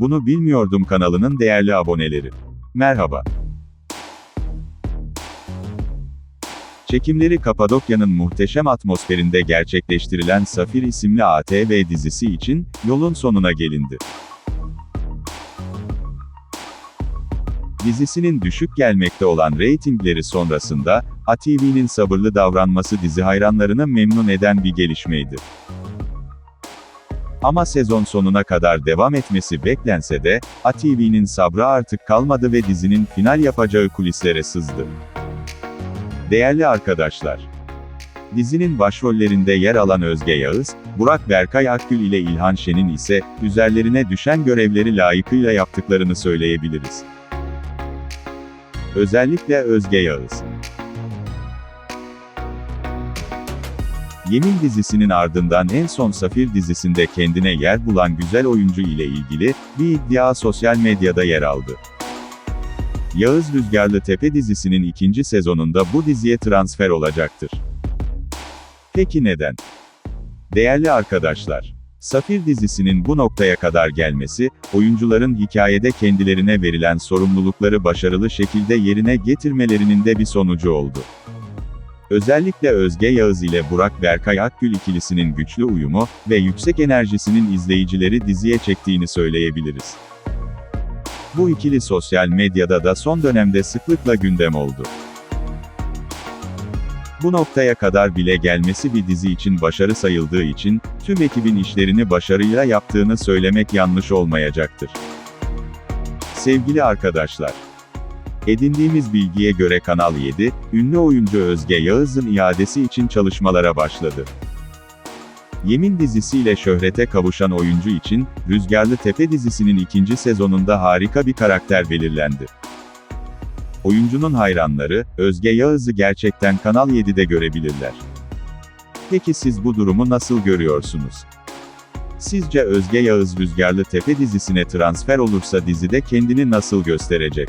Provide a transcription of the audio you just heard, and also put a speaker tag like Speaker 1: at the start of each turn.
Speaker 1: Bunu bilmiyordum kanalının değerli aboneleri. Merhaba. Çekimleri Kapadokya'nın muhteşem atmosferinde gerçekleştirilen Safir isimli ATV dizisi için yolun sonuna gelindi. Dizisinin düşük gelmekte olan reytingleri sonrasında, ATV'nin sabırlı davranması dizi hayranlarını memnun eden bir gelişmeydi. Ama sezon sonuna kadar devam etmesi beklense de, ATV'nin sabrı artık kalmadı ve dizinin final yapacağı kulislere sızdı. Değerli arkadaşlar, dizinin başrollerinde yer alan Özge Yağız, Burak Berkay Akgül ile İlhan Şen'in ise, üzerlerine düşen görevleri layıkıyla yaptıklarını söyleyebiliriz. Özellikle Özge Yağız. Yemin dizisinin ardından en son Safir dizisinde kendine yer bulan güzel oyuncu ile ilgili bir iddia sosyal medyada yer aldı. Yağız Rüzgarlı Tepe dizisinin ikinci sezonunda bu diziye transfer olacaktır. Peki neden? Değerli arkadaşlar, Safir dizisinin bu noktaya kadar gelmesi, oyuncuların hikayede kendilerine verilen sorumlulukları başarılı şekilde yerine getirmelerinin de bir sonucu oldu. Özellikle Özge Yağız ile Burak Berkay Akgül ikilisinin güçlü uyumu ve yüksek enerjisinin izleyicileri diziye çektiğini söyleyebiliriz. Bu ikili sosyal medyada da son dönemde sıklıkla gündem oldu. Bu noktaya kadar bile gelmesi bir dizi için başarı sayıldığı için, tüm ekibin işlerini başarıyla yaptığını söylemek yanlış olmayacaktır. Sevgili arkadaşlar, edindiğimiz bilgiye göre Kanal 7, ünlü oyuncu Özge Yağız'ın iadesi için çalışmalara başladı. Yemin dizisiyle şöhrete kavuşan oyuncu için, Rüzgarlı Tepe dizisinin ikinci sezonunda harika bir karakter belirlendi. Oyuncunun hayranları, Özge Yağız'ı gerçekten Kanal 7'de görebilirler. Peki siz bu durumu nasıl görüyorsunuz? Sizce Özge Yağız Rüzgarlı Tepe dizisine transfer olursa dizide kendini nasıl gösterecek?